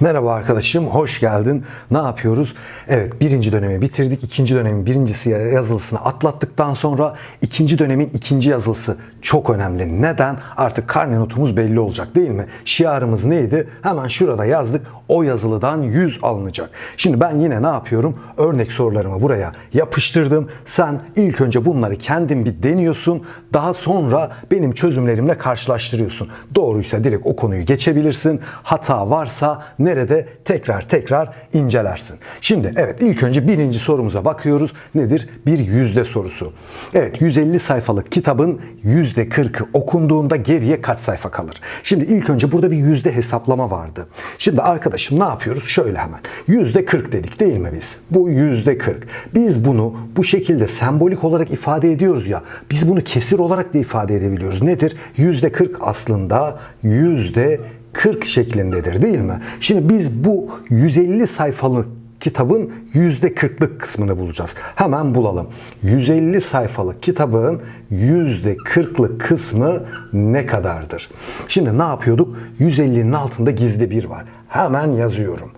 Merhaba arkadaşım, hoş geldin. Ne yapıyoruz? Evet, birinci dönemi bitirdik. İkinci dönemin birincisi yazılısını atlattıktan sonra ikinci dönemin ikinci yazılısı çok önemli. Neden? Artık karne notumuz belli olacak değil mi? Şiarımız neydi? Hemen şurada yazdık. O yazılıdan 100 alınacak. Şimdi ben yine ne yapıyorum? Örnek sorularımı buraya yapıştırdım. Sen ilk önce bunları kendin bir deniyorsun. Daha sonra benim çözümlerimle karşılaştırıyorsun. Doğruysa direkt o konuyu geçebilirsin. Hata varsa nerede tekrar tekrar incelersin. Şimdi evet ilk önce birinci sorumuza bakıyoruz. Nedir? Bir yüzde sorusu. Evet 150 sayfalık kitabın yüzde 40'ı okunduğunda geriye kaç sayfa kalır? Şimdi ilk önce burada bir yüzde hesaplama vardı. Şimdi arkadaşım ne yapıyoruz? Şöyle hemen. Yüzde 40 dedik değil mi biz? Bu yüzde 40. Biz bunu bu şekilde sembolik olarak ifade ediyoruz ya. Biz bunu kesir olarak da ifade edebiliyoruz. Nedir? Yüzde 40 aslında yüzde 40 şeklindedir değil mi? Şimdi biz bu 150 sayfalık kitabın %40'lık kısmını bulacağız. Hemen bulalım. 150 sayfalık kitabın %40'lık kısmı ne kadardır? Şimdi ne yapıyorduk? 150'nin altında gizli bir var. Hemen yazıyorum.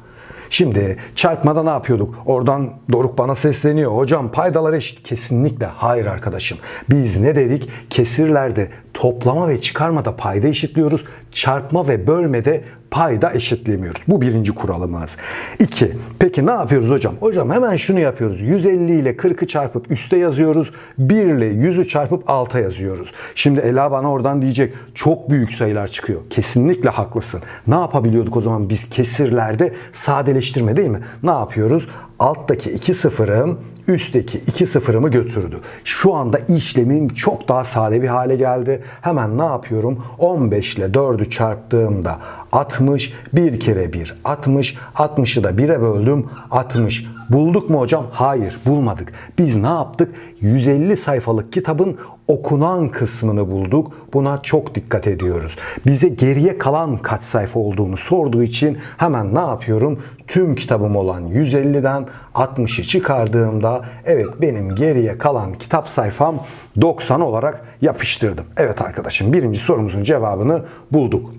Şimdi çarpmada ne yapıyorduk? Oradan Doruk bana sesleniyor. Hocam paydalar eşit. Kesinlikle hayır arkadaşım. Biz ne dedik? Kesirlerde toplama ve çıkarmada payda eşitliyoruz. Çarpma ve bölmede payda eşitlemiyoruz. Bu birinci kuralımız. İki. Peki ne yapıyoruz hocam? Hocam hemen şunu yapıyoruz. 150 ile 40'ı çarpıp üste yazıyoruz. 1 ile 100'ü çarpıp alta yazıyoruz. Şimdi Ela bana oradan diyecek çok büyük sayılar çıkıyor. Kesinlikle haklısın. Ne yapabiliyorduk o zaman biz kesirlerde sadeleştirme değil mi? Ne yapıyoruz? Alttaki iki sıfırım üstteki iki sıfırımı götürdü. Şu anda işlemim çok daha sade bir hale geldi. Hemen ne yapıyorum? 15 ile 4'ü çarptığımda 60, bir kere 1 60, 60'ı da 1'e böldüm 60. Bulduk mu hocam? Hayır bulmadık. Biz ne yaptık? 150 sayfalık kitabın okunan kısmını bulduk. Buna çok dikkat ediyoruz. Bize geriye kalan kaç sayfa olduğunu sorduğu için hemen ne yapıyorum? Tüm kitabım olan 150'den 60'ı çıkardığımda evet benim geriye kalan kitap sayfam 90 olarak yapıştırdım. Evet arkadaşım birinci sorumuzun cevabını bulduk.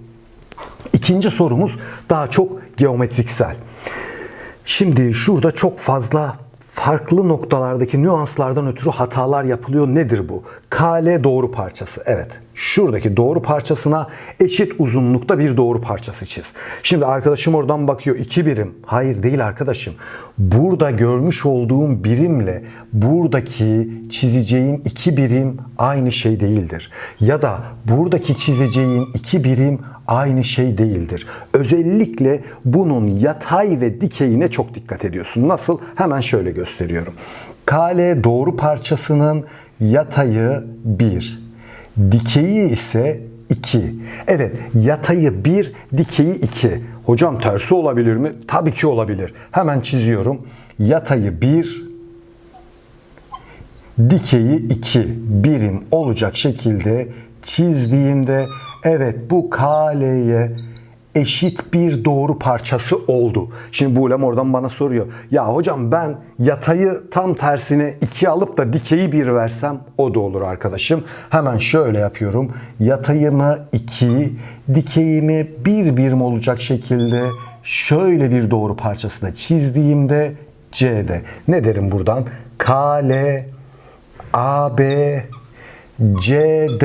İkinci sorumuz daha çok geometriksel. Şimdi şurada çok fazla farklı noktalardaki nüanslardan ötürü hatalar yapılıyor. Nedir bu? KL doğru parçası. Evet. Şuradaki doğru parçasına eşit uzunlukta bir doğru parçası çiz. Şimdi arkadaşım oradan bakıyor. iki birim. Hayır değil arkadaşım. Burada görmüş olduğum birimle buradaki çizeceğin iki birim aynı şey değildir. Ya da buradaki çizeceğin iki birim aynı şey değildir. Özellikle bunun yatay ve dikeyine çok dikkat ediyorsun. Nasıl? Hemen şöyle gösteriyorum. KL doğru parçasının yatayı 1, dikeyi ise 2. Evet, yatayı 1, dikeyi 2. Hocam tersi olabilir mi? Tabii ki olabilir. Hemen çiziyorum. Yatayı 1, dikeyi 2 birim olacak şekilde çizdiğimde evet bu KL'ye eşit bir doğru parçası oldu. Şimdi Bulem oradan bana soruyor. Ya hocam ben yatayı tam tersine 2 alıp da dikeyi 1 versem o da olur arkadaşım. Hemen şöyle yapıyorum. Yatayımı 2, dikeyimi 1 birim olacak şekilde şöyle bir doğru parçası da çizdiğimde C'de. Ne derim buradan? KL AB CD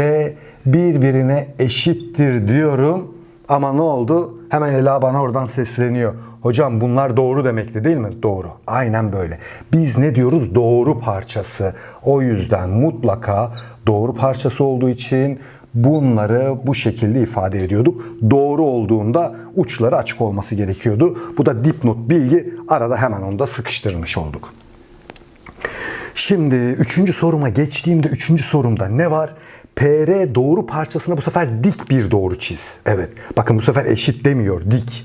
birbirine eşittir diyorum. Ama ne oldu? Hemen Ela bana oradan sesleniyor. Hocam bunlar doğru demekti değil mi? Doğru. Aynen böyle. Biz ne diyoruz? Doğru parçası. O yüzden mutlaka doğru parçası olduğu için bunları bu şekilde ifade ediyorduk. Doğru olduğunda uçları açık olması gerekiyordu. Bu da dipnot bilgi. Arada hemen onu da sıkıştırmış olduk. Şimdi üçüncü soruma geçtiğimde üçüncü sorumda ne var? PR doğru parçasına bu sefer dik bir doğru çiz. Evet. Bakın bu sefer eşit demiyor. Dik.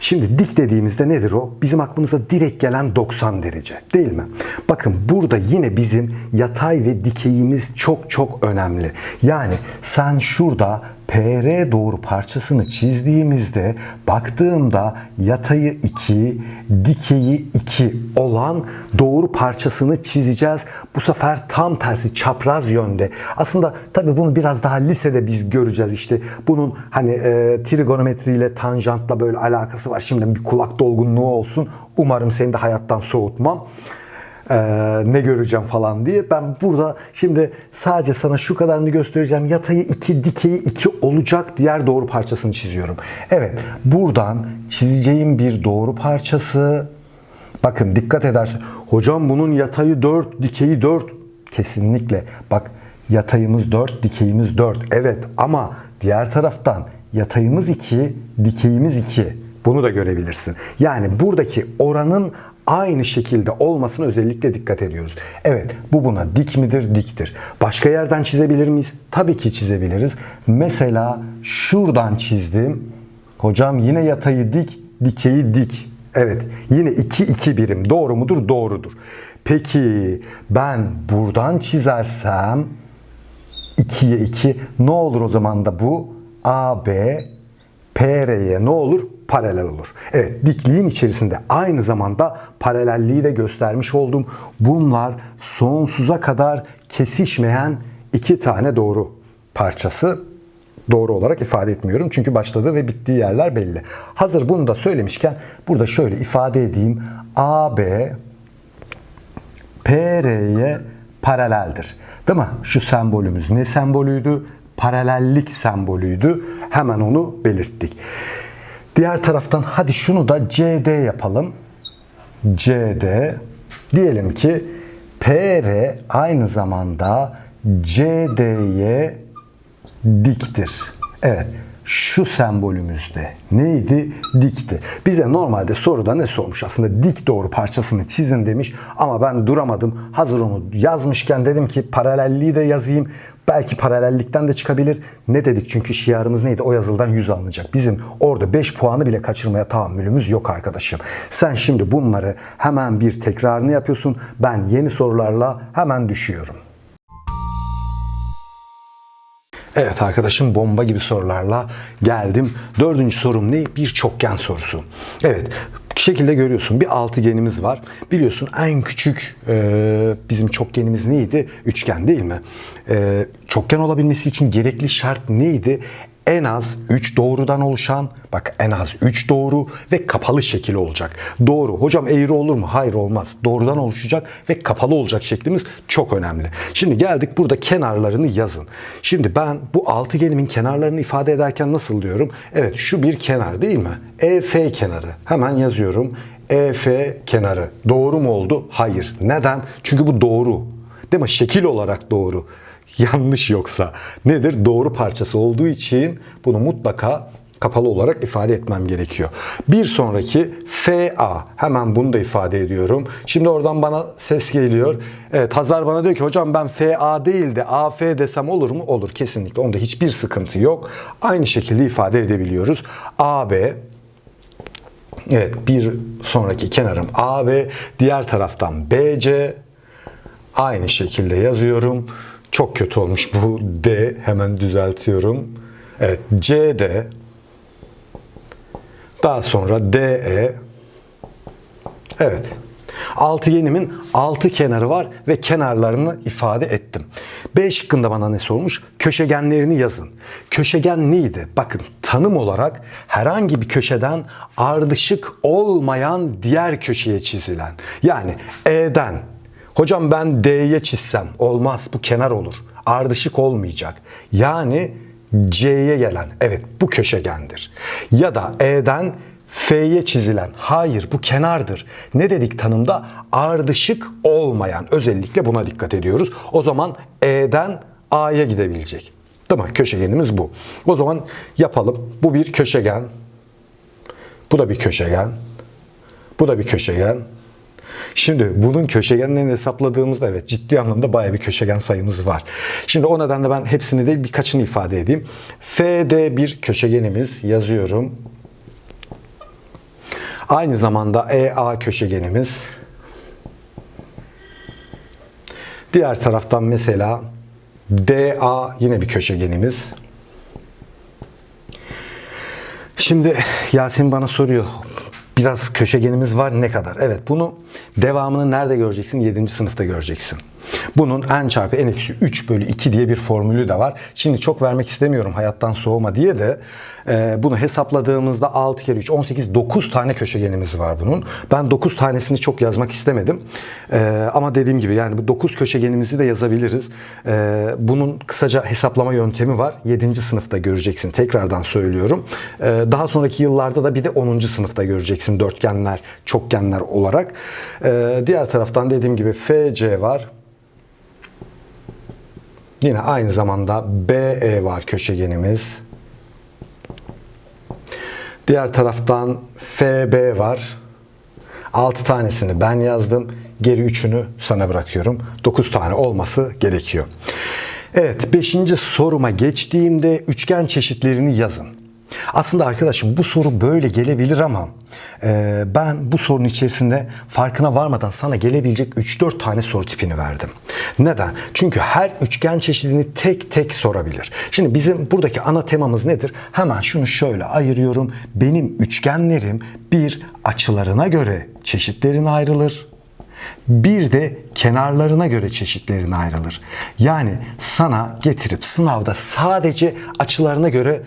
Şimdi dik dediğimizde nedir o? Bizim aklımıza direkt gelen 90 derece. Değil mi? Bakın burada yine bizim yatay ve dikeyimiz çok çok önemli. Yani sen şurada PR doğru parçasını çizdiğimizde baktığımda yatayı 2, dikeyi 2 olan doğru parçasını çizeceğiz. Bu sefer tam tersi çapraz yönde. Aslında tabii bunu biraz daha lisede biz göreceğiz işte. Bunun hani e, trigonometriyle, tanjantla böyle alakası var. Şimdi bir kulak dolgunluğu olsun. Umarım seni de hayattan soğutmam. Ee, ne göreceğim falan diye. Ben burada şimdi sadece sana şu kadarını göstereceğim. Yatayı 2, dikeyi 2 olacak diğer doğru parçasını çiziyorum. Evet, buradan çizeceğim bir doğru parçası. Bakın dikkat edersen. Hocam bunun yatayı 4, dikeyi 4. Kesinlikle. Bak yatayımız 4, dikeyimiz 4. Evet ama diğer taraftan yatayımız 2, dikeyimiz 2. Bunu da görebilirsin. Yani buradaki oranın aynı şekilde olmasına özellikle dikkat ediyoruz. Evet bu buna dik midir? Diktir. Başka yerden çizebilir miyiz? Tabii ki çizebiliriz. Mesela şuradan çizdim. Hocam yine yatayı dik, dikeyi dik. Evet yine 2 2 birim. Doğru mudur? Doğrudur. Peki ben buradan çizersem 2'ye 2 ne olur o zaman da bu? AB PR'ye ne olur? Paralel olur. Evet dikliğin içerisinde aynı zamanda paralelliği de göstermiş oldum. Bunlar sonsuza kadar kesişmeyen iki tane doğru parçası doğru olarak ifade etmiyorum. Çünkü başladığı ve bittiği yerler belli. Hazır bunu da söylemişken burada şöyle ifade edeyim. AB PR'ye paraleldir. Değil mi? Şu sembolümüz ne sembolüydü? Paralellik sembolüydü. Hemen onu belirttik. Diğer taraftan hadi şunu da CD yapalım. CD diyelim ki PR aynı zamanda CD'ye diktir. Evet şu sembolümüzde neydi? Dikti. Bize normalde soruda ne sormuş? Aslında dik doğru parçasını çizin demiş ama ben duramadım. Hazır onu yazmışken dedim ki paralelliği de yazayım. Belki paralellikten de çıkabilir. Ne dedik? Çünkü şiarımız neydi? O yazıldan 100 alınacak. Bizim orada 5 puanı bile kaçırmaya tahammülümüz yok arkadaşım. Sen şimdi bunları hemen bir tekrarını yapıyorsun. Ben yeni sorularla hemen düşüyorum. Evet arkadaşım bomba gibi sorularla geldim. Dördüncü sorum ne? Bir çokgen sorusu. Evet şekilde görüyorsun bir altıgenimiz var. Biliyorsun en küçük e, bizim çokgenimiz neydi? Üçgen değil mi? E, çokgen olabilmesi için gerekli şart neydi? En az 3 doğrudan oluşan, bak en az 3 doğru ve kapalı şekil olacak. Doğru. Hocam eğri olur mu? Hayır olmaz. Doğrudan oluşacak ve kapalı olacak şeklimiz çok önemli. Şimdi geldik burada kenarlarını yazın. Şimdi ben bu altıgenimin kenarlarını ifade ederken nasıl diyorum? Evet şu bir kenar değil mi? EF kenarı. Hemen yazıyorum. EF kenarı. Doğru mu oldu? Hayır. Neden? Çünkü bu doğru. Değil mi? Şekil olarak doğru yanlış yoksa nedir? Doğru parçası olduğu için bunu mutlaka kapalı olarak ifade etmem gerekiyor. Bir sonraki FA. Hemen bunu da ifade ediyorum. Şimdi oradan bana ses geliyor. Evet Hazar bana diyor ki hocam ben FA değil de AF desem olur mu? Olur kesinlikle. Onda hiçbir sıkıntı yok. Aynı şekilde ifade edebiliyoruz. AB Evet bir sonraki kenarım AB. Diğer taraftan BC. Aynı şekilde yazıyorum. Çok kötü olmuş bu D. Hemen düzeltiyorum. Evet CD. Daha sonra DE. Evet. Altıgenimin altı kenarı var ve kenarlarını ifade ettim. B şıkkında bana ne sormuş? Köşegenlerini yazın. Köşegen neydi? Bakın tanım olarak herhangi bir köşeden ardışık olmayan diğer köşeye çizilen. Yani E'den Hocam ben D'ye çizsem olmaz bu kenar olur. Ardışık olmayacak. Yani C'ye gelen evet bu köşegendir. Ya da E'den F'ye çizilen hayır bu kenardır. Ne dedik tanımda? Ardışık olmayan özellikle buna dikkat ediyoruz. O zaman E'den A'ya gidebilecek. Değil mi? Köşegenimiz bu. O zaman yapalım. Bu bir köşegen. Bu da bir köşegen. Bu da bir köşegen. Şimdi bunun köşegenlerini hesapladığımızda evet ciddi anlamda baya bir köşegen sayımız var. Şimdi o nedenle ben hepsini de birkaçını ifade edeyim. FD bir köşegenimiz yazıyorum. Aynı zamanda EA köşegenimiz. Diğer taraftan mesela DA yine bir köşegenimiz. Şimdi Yasin bana soruyor. Biraz köşegenimiz var ne kadar? Evet bunu devamını nerede göreceksin? 7. sınıfta göreceksin. Bunun n çarpı n eksi 3 bölü 2 diye bir formülü de var. Şimdi çok vermek istemiyorum hayattan soğuma diye de e, bunu hesapladığımızda 6 kere 3 18 9 tane köşegenimiz var bunun. Ben 9 tanesini çok yazmak istemedim. E, ama dediğim gibi yani bu 9 köşegenimizi de yazabiliriz. E, bunun kısaca hesaplama yöntemi var. 7. sınıfta göreceksin. Tekrardan söylüyorum. E, daha sonraki yıllarda da bir de 10. sınıfta göreceksin dörtgenler, çokgenler olarak. E, diğer taraftan dediğim gibi FC var. Yine aynı zamanda BE var köşegenimiz. Diğer taraftan FB var. 6 tanesini ben yazdım. Geri 3'ünü sana bırakıyorum. 9 tane olması gerekiyor. Evet 5. soruma geçtiğimde üçgen çeşitlerini yazın. Aslında arkadaşım bu soru böyle gelebilir ama e, ben bu sorunun içerisinde farkına varmadan sana gelebilecek 3-4 tane soru tipini verdim. Neden? Çünkü her üçgen çeşidini tek tek sorabilir. Şimdi bizim buradaki ana temamız nedir? Hemen şunu şöyle ayırıyorum. Benim üçgenlerim bir açılarına göre çeşitlerine ayrılır. Bir de kenarlarına göre çeşitlerine ayrılır. Yani sana getirip sınavda sadece açılarına göre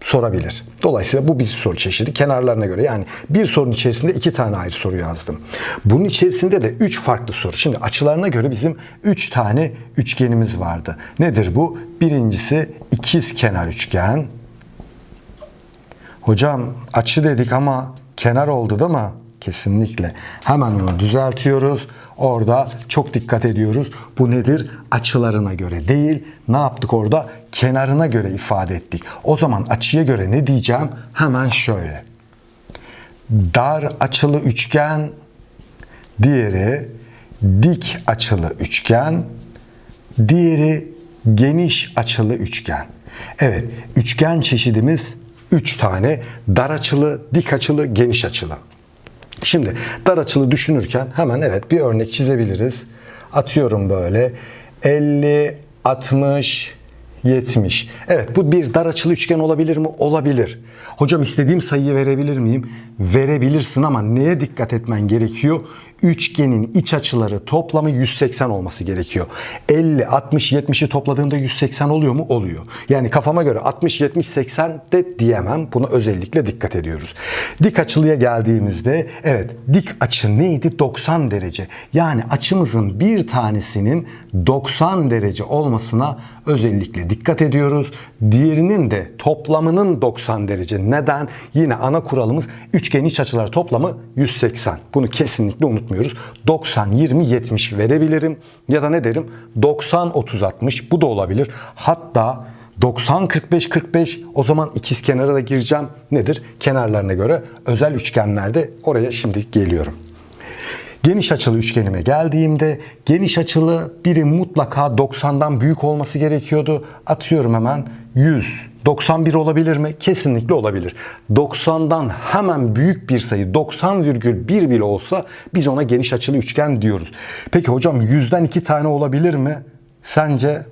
sorabilir. Dolayısıyla bu bir soru çeşidi kenarlarına göre. Yani bir sorunun içerisinde iki tane ayrı soru yazdım. Bunun içerisinde de üç farklı soru. Şimdi açılarına göre bizim üç tane üçgenimiz vardı. Nedir bu? Birincisi ikiz kenar üçgen. Hocam açı dedik ama kenar oldu değil mi? Kesinlikle. Hemen onu düzeltiyoruz. Orada çok dikkat ediyoruz. Bu nedir? Açılarına göre değil. Ne yaptık orada? Kenarına göre ifade ettik. O zaman açıya göre ne diyeceğim? Hemen şöyle. Dar açılı üçgen, diğeri dik açılı üçgen, diğeri geniş açılı üçgen. Evet, üçgen çeşidimiz 3 tane. Dar açılı, dik açılı, geniş açılı. Şimdi dar açılı düşünürken hemen evet bir örnek çizebiliriz. Atıyorum böyle 50, 60, 70. Evet bu bir dar açılı üçgen olabilir mi? Olabilir. Hocam istediğim sayıyı verebilir miyim? Verebilirsin ama neye dikkat etmen gerekiyor? Üçgenin iç açıları toplamı 180 olması gerekiyor. 50, 60, 70'i topladığında 180 oluyor mu? Oluyor. Yani kafama göre 60, 70, 80 de diyemem. Buna özellikle dikkat ediyoruz. Dik açılıya geldiğimizde evet dik açı neydi? 90 derece. Yani açımızın bir tanesinin 90 derece olmasına özellikle dikkat ediyoruz. Diğerinin de toplamının 90 derece. Neden? Yine ana kuralımız üçgen iç açılar toplamı 180. Bunu kesinlikle unutmuyoruz. 90, 20, 70 verebilirim. Ya da ne derim? 90, 30, 60 bu da olabilir. Hatta 90 45 45 o zaman ikiz kenara da gireceğim. Nedir? Kenarlarına göre özel üçgenlerde oraya şimdi geliyorum. Geniş açılı üçgenime geldiğimde geniş açılı biri mutlaka 90'dan büyük olması gerekiyordu. Atıyorum hemen 100. 91 olabilir mi? Kesinlikle olabilir. 90'dan hemen büyük bir sayı 90,1 bile olsa biz ona geniş açılı üçgen diyoruz. Peki hocam 100'den 2 tane olabilir mi? Sence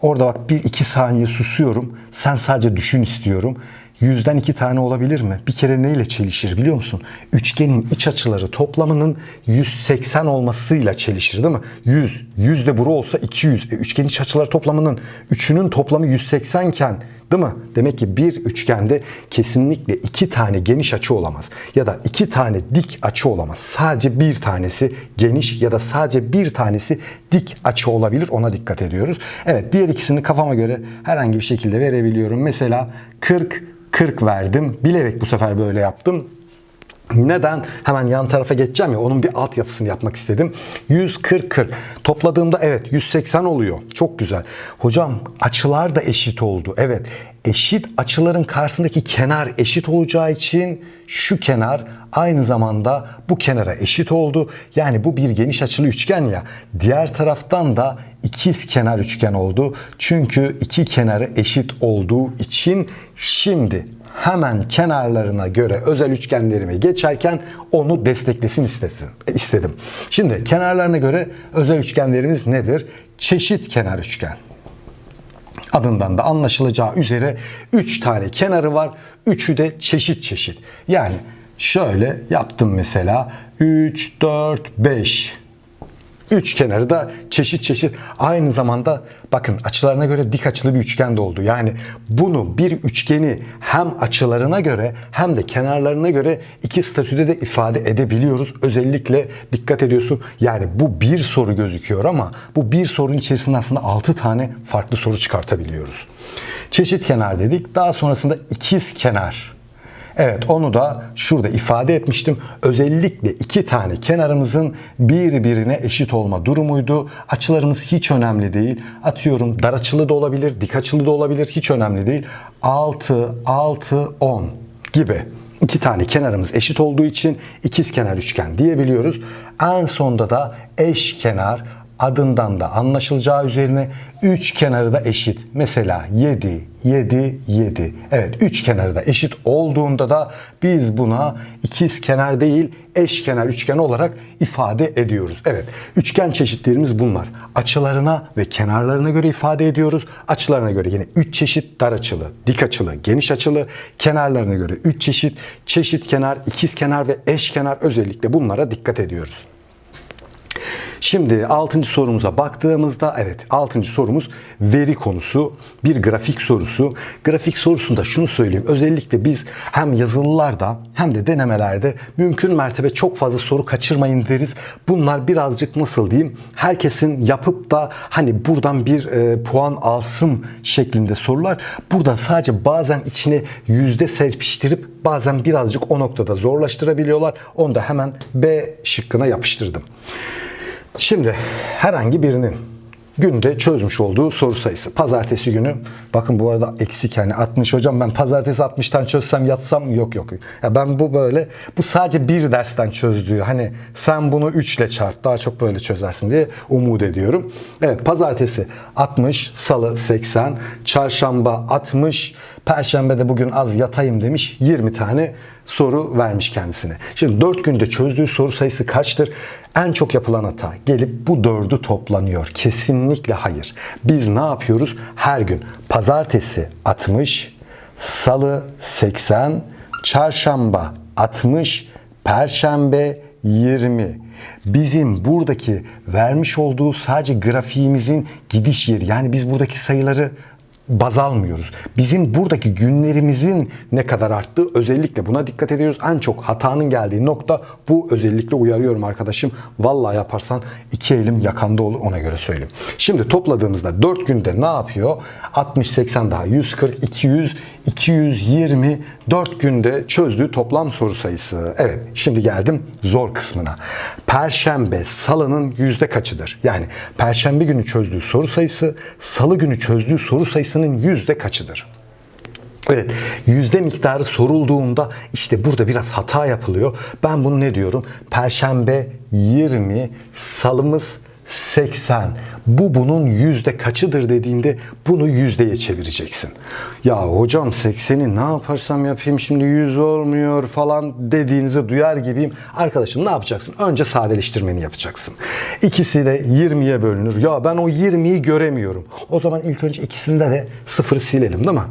orada bak bir iki saniye susuyorum. Sen sadece düşün istiyorum. Yüzden iki tane olabilir mi? Bir kere neyle çelişir biliyor musun? Üçgenin iç açıları toplamının 180 olmasıyla çelişir değil mi? 100. 100 de buru olsa 200. E, üçgenin iç açıları toplamının 3'ünün toplamı 180 iken değil mi? Demek ki bir üçgende kesinlikle iki tane geniş açı olamaz. Ya da iki tane dik açı olamaz. Sadece bir tanesi geniş ya da sadece bir tanesi dik açı olabilir. Ona dikkat ediyoruz. Evet diğer ikisini kafama göre herhangi bir şekilde verebiliyorum. Mesela 40 40 verdim. Bilerek bu sefer böyle yaptım. Neden? Hemen yan tarafa geçeceğim ya onun bir altyapısını yapmak istedim. 140 40. Topladığımda evet 180 oluyor. Çok güzel. Hocam açılar da eşit oldu. Evet eşit açıların karşısındaki kenar eşit olacağı için şu kenar aynı zamanda bu kenara eşit oldu. Yani bu bir geniş açılı üçgen ya. Diğer taraftan da ikiz kenar üçgen oldu. Çünkü iki kenarı eşit olduğu için şimdi hemen kenarlarına göre özel üçgenlerimi geçerken onu desteklesin istesin, istedim. Şimdi kenarlarına göre özel üçgenlerimiz nedir? Çeşit kenar üçgen. Adından da anlaşılacağı üzere 3 tane kenarı var. Üçü de çeşit çeşit. Yani şöyle yaptım mesela 3, 4, 5. Üç kenarı da çeşit çeşit aynı zamanda bakın açılarına göre dik açılı bir üçgen de oldu. Yani bunu bir üçgeni hem açılarına göre hem de kenarlarına göre iki statüde de ifade edebiliyoruz. Özellikle dikkat ediyorsun. Yani bu bir soru gözüküyor ama bu bir sorunun içerisinde aslında 6 tane farklı soru çıkartabiliyoruz. Çeşit kenar dedik. Daha sonrasında ikiz kenar. Evet onu da şurada ifade etmiştim. Özellikle iki tane kenarımızın birbirine eşit olma durumuydu. Açılarımız hiç önemli değil. Atıyorum dar açılı da olabilir, dik açılı da olabilir. Hiç önemli değil. 6, 6, 10 gibi. İki tane kenarımız eşit olduğu için ikiz kenar üçgen diyebiliyoruz. En sonda da eş kenar adından da anlaşılacağı üzerine üç kenarı da eşit. Mesela 7, 7, 7. Evet üç kenarı da eşit olduğunda da biz buna ikiz kenar değil eş kenar üçgen olarak ifade ediyoruz. Evet üçgen çeşitlerimiz bunlar. Açılarına ve kenarlarına göre ifade ediyoruz. Açılarına göre yine 3 çeşit dar açılı, dik açılı, geniş açılı. Kenarlarına göre 3 çeşit, çeşit kenar, ikiz kenar ve eş kenar özellikle bunlara dikkat ediyoruz. Şimdi 6. sorumuza baktığımızda evet 6. sorumuz veri konusu. Bir grafik sorusu. Grafik sorusunda şunu söyleyeyim. Özellikle biz hem yazılılarda hem de denemelerde mümkün mertebe çok fazla soru kaçırmayın deriz. Bunlar birazcık nasıl diyeyim herkesin yapıp da hani buradan bir e, puan alsın şeklinde sorular. Burada sadece bazen içine yüzde serpiştirip bazen birazcık o noktada zorlaştırabiliyorlar. Onu da hemen B şıkkına yapıştırdım. Şimdi herhangi birinin günde çözmüş olduğu soru sayısı. Pazartesi günü bakın bu arada eksik yani 60 hocam ben pazartesi 60'tan çözsem yatsam yok yok. Ya ben bu böyle bu sadece bir dersten çözdüğü hani sen bunu 3 ile çarp daha çok böyle çözersin diye umut ediyorum. Evet pazartesi 60, salı 80, çarşamba 60, perşembe de bugün az yatayım demiş 20 tane soru vermiş kendisine. Şimdi 4 günde çözdüğü soru sayısı kaçtır? En çok yapılan hata gelip bu dördü toplanıyor. Kesinlikle hayır. Biz ne yapıyoruz? Her gün pazartesi 60, salı 80, çarşamba 60, perşembe 20. Bizim buradaki vermiş olduğu sadece grafiğimizin gidiş yeri. Yani biz buradaki sayıları baz almıyoruz. Bizim buradaki günlerimizin ne kadar arttığı özellikle buna dikkat ediyoruz. En çok hatanın geldiği nokta bu özellikle uyarıyorum arkadaşım. Vallahi yaparsan iki elim yakanda olur ona göre söyleyeyim. Şimdi topladığımızda 4 günde ne yapıyor? 60, 80 daha 140, 200, 220 4 günde çözdüğü toplam soru sayısı. Evet şimdi geldim zor kısmına. Perşembe salının yüzde kaçıdır? Yani perşembe günü çözdüğü soru sayısı salı günü çözdüğü soru sayısının yüzde kaçıdır? Evet, yüzde miktarı sorulduğunda işte burada biraz hata yapılıyor. Ben bunu ne diyorum? Perşembe 20, salımız 80. Bu bunun yüzde kaçıdır dediğinde bunu yüzdeye çevireceksin. Ya hocam 80'i ne yaparsam yapayım şimdi 100 olmuyor falan dediğinizi duyar gibiyim. Arkadaşım ne yapacaksın? Önce sadeleştirmeni yapacaksın. İkisi de 20'ye bölünür. Ya ben o 20'yi göremiyorum. O zaman ilk önce ikisinde de sıfırı silelim değil mi?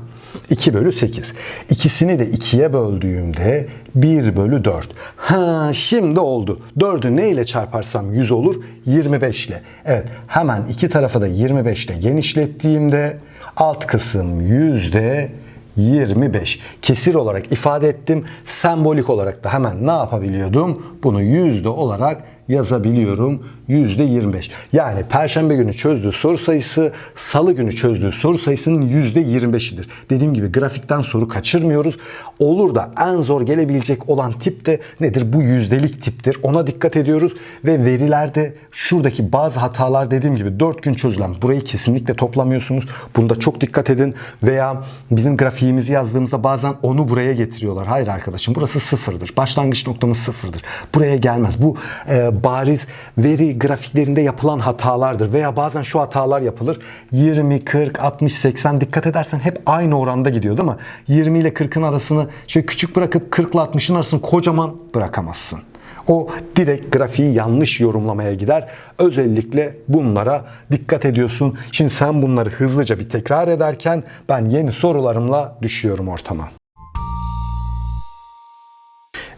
2 bölü 8. İkisini de 2'ye böldüğümde 1 bölü 4. Ha şimdi oldu. 4'ü ne ile çarparsam 100 olur? 25 ile. Evet hemen iki tarafı da 25 ile genişlettiğimde alt kısım yüzde 25. Kesir olarak ifade ettim. Sembolik olarak da hemen ne yapabiliyordum? Bunu yüzde olarak yazabiliyorum. %25. Yani perşembe günü çözdüğü soru sayısı salı günü çözdüğü soru sayısının %25'idir. Dediğim gibi grafikten soru kaçırmıyoruz. Olur da en zor gelebilecek olan tip de nedir? Bu yüzdelik tiptir. Ona dikkat ediyoruz ve verilerde şuradaki bazı hatalar dediğim gibi 4 gün çözülen burayı kesinlikle toplamıyorsunuz. Bunda çok dikkat edin veya bizim grafiğimizi yazdığımızda bazen onu buraya getiriyorlar. Hayır arkadaşım burası sıfırdır. Başlangıç noktamız sıfırdır. Buraya gelmez. Bu e, bariz veri grafiklerinde yapılan hatalardır veya bazen şu hatalar yapılır. 20, 40, 60, 80 dikkat edersen hep aynı oranda gidiyor değil mi? 20 ile 40'ın arasını şöyle küçük bırakıp 40 ile 60'ın arasını kocaman bırakamazsın. O direkt grafiği yanlış yorumlamaya gider. Özellikle bunlara dikkat ediyorsun. Şimdi sen bunları hızlıca bir tekrar ederken ben yeni sorularımla düşüyorum ortama.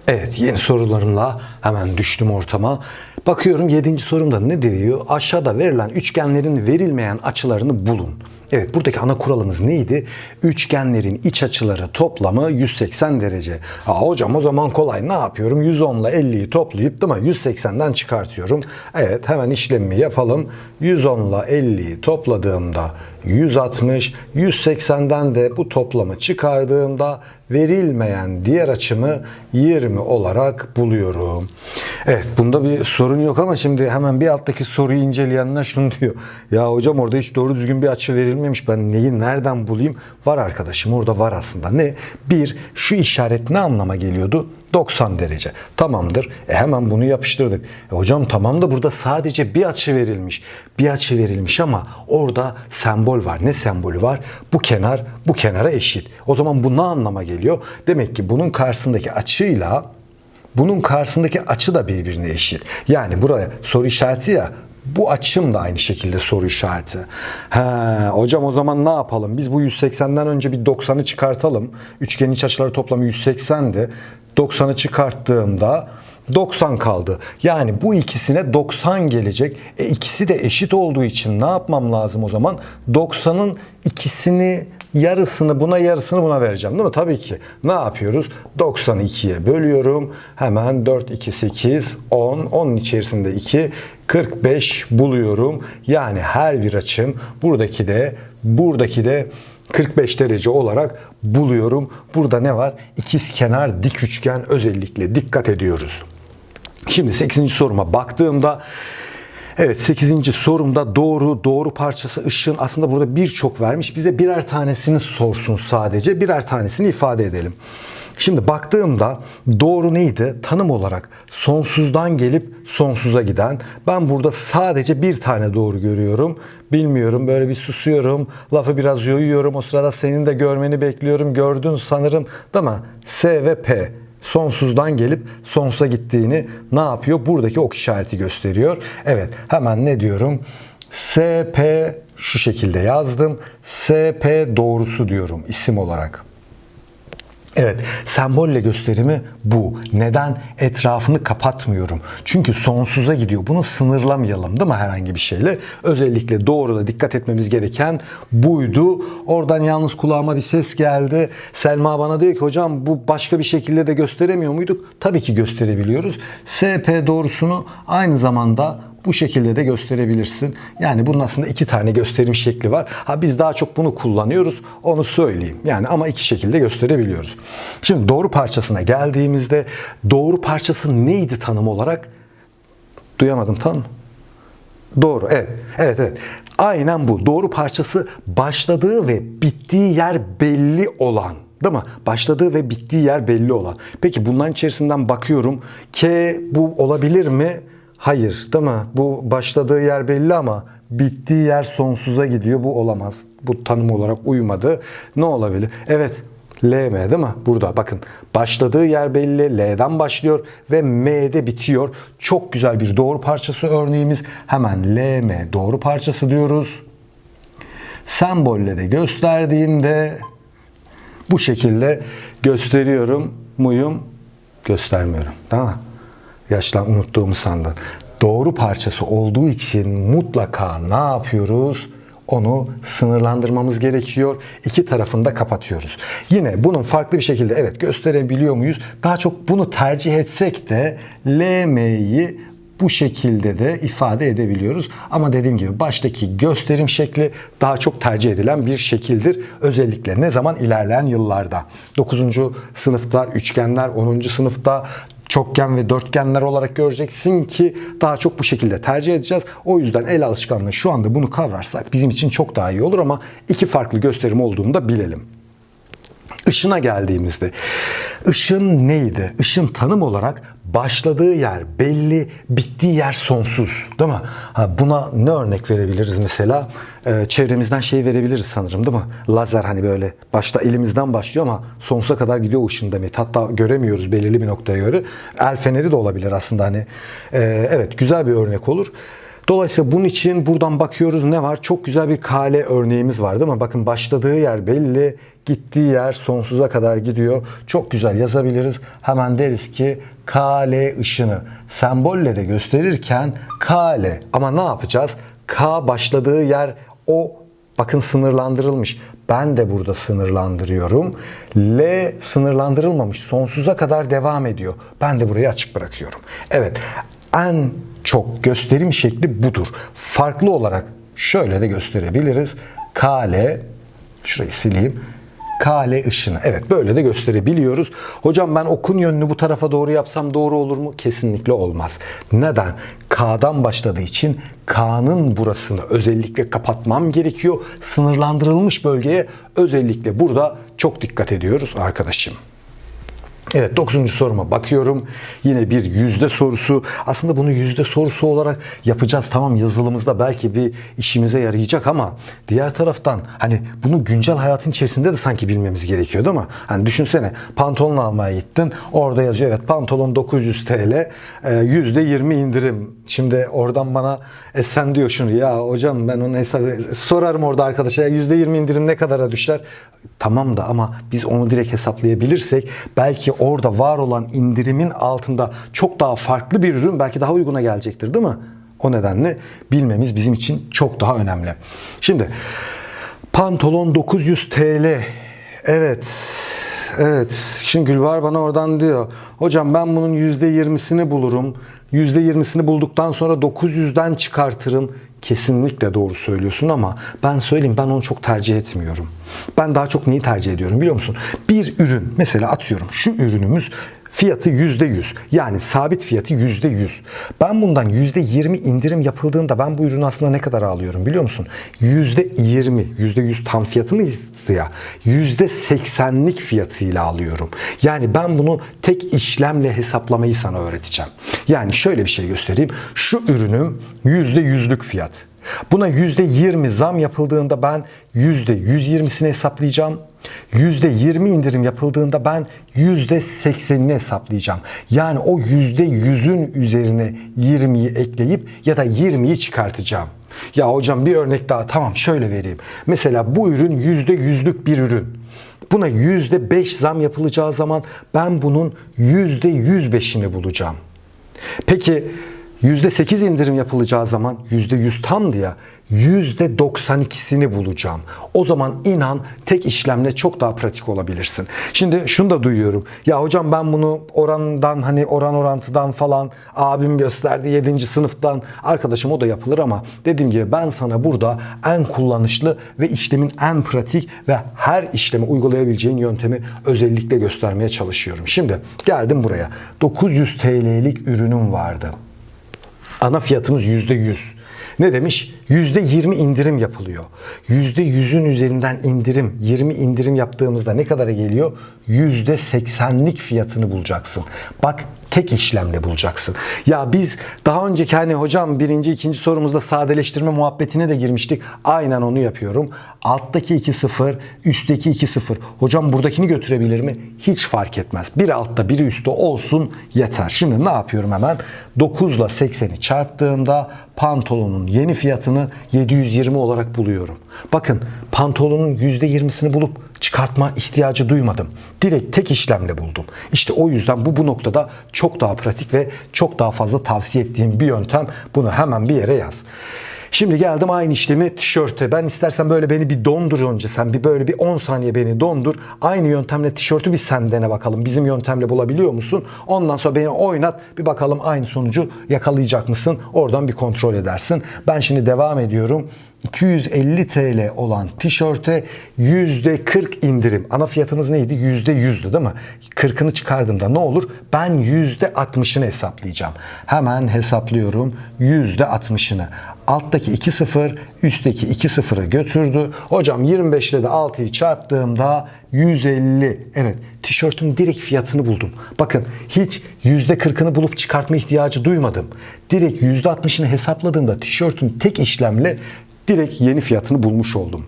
Evet yeni sorularımla hemen düştüm ortama. Bakıyorum 7. sorumda ne diyor? Aşağıda verilen üçgenlerin verilmeyen açılarını bulun. Evet buradaki ana kuralımız neydi? Üçgenlerin iç açıları toplamı 180 derece. Aa, hocam o zaman kolay ne yapıyorum? 110 ile 50'yi toplayıp değil mi? 180'den çıkartıyorum. Evet hemen işlemimi yapalım. 110 ile 50'yi topladığımda 160, 180'den de bu toplamı çıkardığımda verilmeyen diğer açımı 20 olarak buluyorum. Evet bunda bir sorun yok ama şimdi hemen bir alttaki soruyu inceleyenler şunu diyor. Ya hocam orada hiç doğru düzgün bir açı verilmemiş. Ben neyi nereden bulayım? Var arkadaşım orada var aslında. Ne? Bir, şu işaret ne anlama geliyordu? 90 derece. Tamamdır. E hemen bunu yapıştırdık. E hocam tamam da burada sadece bir açı verilmiş. Bir açı verilmiş ama orada sembol var. Ne sembolü var? Bu kenar bu kenara eşit. O zaman bu ne anlama geliyor? Demek ki bunun karşısındaki açıyla bunun karşısındaki açı da birbirine eşit. Yani buraya soru işareti ya bu açım da aynı şekilde soru işareti. He, hocam o zaman ne yapalım? Biz bu 180'den önce bir 90'ı çıkartalım. Üçgenin iç açıları toplamı 180'di. 90'ı çıkarttığımda 90 kaldı. Yani bu ikisine 90 gelecek. E ikisi de eşit olduğu için ne yapmam lazım o zaman? 90'ın ikisini yarısını buna yarısını buna vereceğim değil mi? Tabii ki. Ne yapıyoruz? 90'ı 2'ye bölüyorum. Hemen 4, 2, 8, 10. Onun içerisinde 2, 45 buluyorum. Yani her bir açım buradaki de buradaki de 45 derece olarak buluyorum. Burada ne var? İkiz kenar dik üçgen özellikle dikkat ediyoruz. Şimdi 8. soruma baktığımda Evet 8. sorumda doğru doğru parçası ışığın aslında burada birçok vermiş. Bize birer tanesini sorsun sadece. Birer tanesini ifade edelim. Şimdi baktığımda doğru neydi? Tanım olarak sonsuzdan gelip sonsuza giden. Ben burada sadece bir tane doğru görüyorum. Bilmiyorum böyle bir susuyorum. Lafı biraz yoyuyorum. O sırada senin de görmeni bekliyorum. Gördün sanırım değil mi? S ve P sonsuzdan gelip sonsuza gittiğini ne yapıyor? Buradaki ok işareti gösteriyor. Evet hemen ne diyorum? SP şu şekilde yazdım. SP doğrusu diyorum isim olarak. Evet, sembolle gösterimi bu. Neden? Etrafını kapatmıyorum. Çünkü sonsuza gidiyor. Bunu sınırlamayalım değil mi herhangi bir şeyle? Özellikle doğruda dikkat etmemiz gereken buydu. Oradan yalnız kulağıma bir ses geldi. Selma bana diyor ki hocam bu başka bir şekilde de gösteremiyor muyduk? Tabii ki gösterebiliyoruz. SP doğrusunu aynı zamanda bu şekilde de gösterebilirsin. Yani bunun aslında iki tane gösterim şekli var. Ha biz daha çok bunu kullanıyoruz. Onu söyleyeyim. Yani ama iki şekilde gösterebiliyoruz. Şimdi doğru parçasına geldiğimizde doğru parçası neydi tanım olarak? Duyamadım tanım. Doğru. Evet. Evet, evet. Aynen bu. Doğru parçası başladığı ve bittiği yer belli olan Değil mi? Başladığı ve bittiği yer belli olan. Peki bunların içerisinden bakıyorum. K bu olabilir mi? Hayır değil mi? Bu başladığı yer belli ama bittiği yer sonsuza gidiyor. Bu olamaz. Bu tanım olarak uymadı. Ne olabilir? Evet LM değil mi? Burada bakın başladığı yer belli. L'den başlıyor ve M'de bitiyor. Çok güzel bir doğru parçası örneğimiz. Hemen LM doğru parçası diyoruz. Sembolle de gösterdiğimde bu şekilde gösteriyorum muyum? Göstermiyorum. Tamam? Yaşlan unuttuğumu sandın. Doğru parçası olduğu için mutlaka ne yapıyoruz? Onu sınırlandırmamız gerekiyor. İki tarafını da kapatıyoruz. Yine bunun farklı bir şekilde evet gösterebiliyor muyuz? Daha çok bunu tercih etsek de LM'yi bu şekilde de ifade edebiliyoruz. Ama dediğim gibi baştaki gösterim şekli daha çok tercih edilen bir şekildir. Özellikle ne zaman ilerleyen yıllarda. 9. sınıfta üçgenler, 10. sınıfta çokgen ve dörtgenler olarak göreceksin ki daha çok bu şekilde tercih edeceğiz. O yüzden el alışkanlığı şu anda bunu kavrarsak bizim için çok daha iyi olur ama iki farklı gösterim olduğunu da bilelim. Işına geldiğimizde ışın neydi? Işın tanım olarak başladığı yer belli, bittiği yer sonsuz. Değil mi? Ha, buna ne örnek verebiliriz mesela? Ee, çevremizden şey verebiliriz sanırım değil mi? Lazer hani böyle başta elimizden başlıyor ama sonsuza kadar gidiyor ışın demet. Hatta göremiyoruz belirli bir noktaya göre. El feneri de olabilir aslında hani. Ee, evet güzel bir örnek olur. Dolayısıyla bunun için buradan bakıyoruz ne var? Çok güzel bir kale örneğimiz var değil mi? Bakın başladığı yer belli, gittiği yer sonsuza kadar gidiyor. Çok güzel yazabiliriz. Hemen deriz ki kale ışını sembolle de gösterirken kale ama ne yapacağız? K başladığı yer o bakın sınırlandırılmış. Ben de burada sınırlandırıyorum. L sınırlandırılmamış. Sonsuza kadar devam ediyor. Ben de burayı açık bırakıyorum. Evet. En çok gösterim şekli budur. Farklı olarak şöyle de gösterebiliriz. Kale şurayı sileyim. Kale ışını. Evet böyle de gösterebiliyoruz. Hocam ben okun yönünü bu tarafa doğru yapsam doğru olur mu? Kesinlikle olmaz. Neden? K'dan başladığı için K'nın burasını özellikle kapatmam gerekiyor. Sınırlandırılmış bölgeye özellikle burada çok dikkat ediyoruz arkadaşım. Evet 9. soruma bakıyorum. Yine bir yüzde sorusu. Aslında bunu yüzde sorusu olarak yapacağız. Tamam yazılımızda belki bir işimize yarayacak ama diğer taraftan hani bunu güncel hayatın içerisinde de sanki bilmemiz gerekiyor değil mi? Hani düşünsene pantolon almaya gittin. Orada yazıyor evet pantolon 900 TL yüzde 20 indirim. Şimdi oradan bana e sen diyor şunu ya hocam ben onu hesap sorarım orada arkadaşa ya %20 indirim ne kadara düşer? Tamam da ama biz onu direkt hesaplayabilirsek belki orada var olan indirimin altında çok daha farklı bir ürün belki daha uyguna gelecektir değil mi? O nedenle bilmemiz bizim için çok daha önemli. Şimdi pantolon 900 TL. Evet. Evet. Şimdi Gülvar bana oradan diyor. Hocam ben bunun %20'sini bulurum. %20'sini bulduktan sonra 900'den çıkartırım. Kesinlikle doğru söylüyorsun ama ben söyleyeyim ben onu çok tercih etmiyorum. Ben daha çok neyi tercih ediyorum biliyor musun? Bir ürün mesela atıyorum şu ürünümüz fiyatı %100 yani sabit fiyatı %100. Ben bundan %20 indirim yapıldığında ben bu ürünü aslında ne kadar alıyorum biliyor musun? %20, %100 tam fiyatı mı ya? %80'lik fiyatıyla alıyorum. Yani ben bunu tek işlemle hesaplamayı sana öğreteceğim. Yani şöyle bir şey göstereyim. Şu ürünüm %100'lük fiyat. Buna %20 zam yapıldığında ben %120'sini hesaplayacağım. %20 indirim yapıldığında ben %80'ini hesaplayacağım. Yani o %100'ün üzerine 20'yi ekleyip ya da 20'yi çıkartacağım. Ya hocam bir örnek daha tamam şöyle vereyim. Mesela bu ürün %100'lük bir ürün. Buna %5 zam yapılacağı zaman ben bunun %105'ini bulacağım. Peki %8 indirim yapılacağı zaman %100 tamdı ya %92'sini bulacağım. O zaman inan tek işlemle çok daha pratik olabilirsin. Şimdi şunu da duyuyorum. Ya hocam ben bunu orandan hani oran orantıdan falan abim gösterdi 7. sınıftan arkadaşım o da yapılır ama dediğim gibi ben sana burada en kullanışlı ve işlemin en pratik ve her işlemi uygulayabileceğin yöntemi özellikle göstermeye çalışıyorum. Şimdi geldim buraya. 900 TL'lik ürünüm vardı. Ana fiyatımız %100. Ne demiş? %20 indirim yapılıyor. %100'ün üzerinden indirim, 20 indirim yaptığımızda ne kadara geliyor? %80'lik fiyatını bulacaksın. Bak tek işlemle bulacaksın. Ya biz daha önceki hani hocam birinci ikinci sorumuzda sadeleştirme muhabbetine de girmiştik. Aynen onu yapıyorum. Alttaki 2 0, üstteki 2 0. Hocam buradakini götürebilir mi? Hiç fark etmez. Biri altta biri üstte olsun yeter. Şimdi ne yapıyorum hemen? 9 ile 80'i çarptığımda pantolonun yeni fiyatını 720 olarak buluyorum. Bakın pantolonun %20'sini bulup çıkartma ihtiyacı duymadım. Direkt tek işlemle buldum. İşte o yüzden bu bu noktada çok daha pratik ve çok daha fazla tavsiye ettiğim bir yöntem. Bunu hemen bir yere yaz. Şimdi geldim aynı işlemi tişörte. Ben istersen böyle beni bir dondur önce sen bir böyle bir 10 saniye beni dondur. Aynı yöntemle tişörtü bir sen dene bakalım. Bizim yöntemle bulabiliyor musun? Ondan sonra beni oynat bir bakalım aynı sonucu yakalayacak mısın? Oradan bir kontrol edersin. Ben şimdi devam ediyorum. 250 TL olan tişörte %40 indirim. Ana fiyatımız neydi? %100'dü değil mi? 40'ını çıkardığımda ne olur? Ben %60'ını hesaplayacağım. Hemen hesaplıyorum %60'ını. Alttaki 2 sıfır üstteki 2 sıfırı götürdü. Hocam 25 ile de 6'yı çarptığımda 150. Evet tişörtün direkt fiyatını buldum. Bakın hiç %40'ını bulup çıkartma ihtiyacı duymadım. Direkt %60'ını hesapladığımda tişörtün tek işlemle direkt yeni fiyatını bulmuş oldum.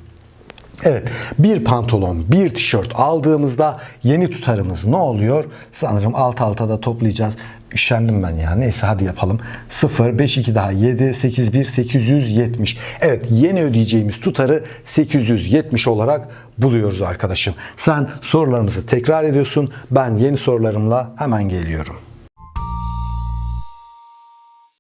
Evet bir pantolon bir tişört aldığımızda yeni tutarımız ne oluyor? Sanırım alt alta da toplayacağız. Üşendim ben ya. Neyse hadi yapalım. 0, 5, 2 daha 7, 8, 1, 870. Evet yeni ödeyeceğimiz tutarı 870 olarak buluyoruz arkadaşım. Sen sorularımızı tekrar ediyorsun. Ben yeni sorularımla hemen geliyorum.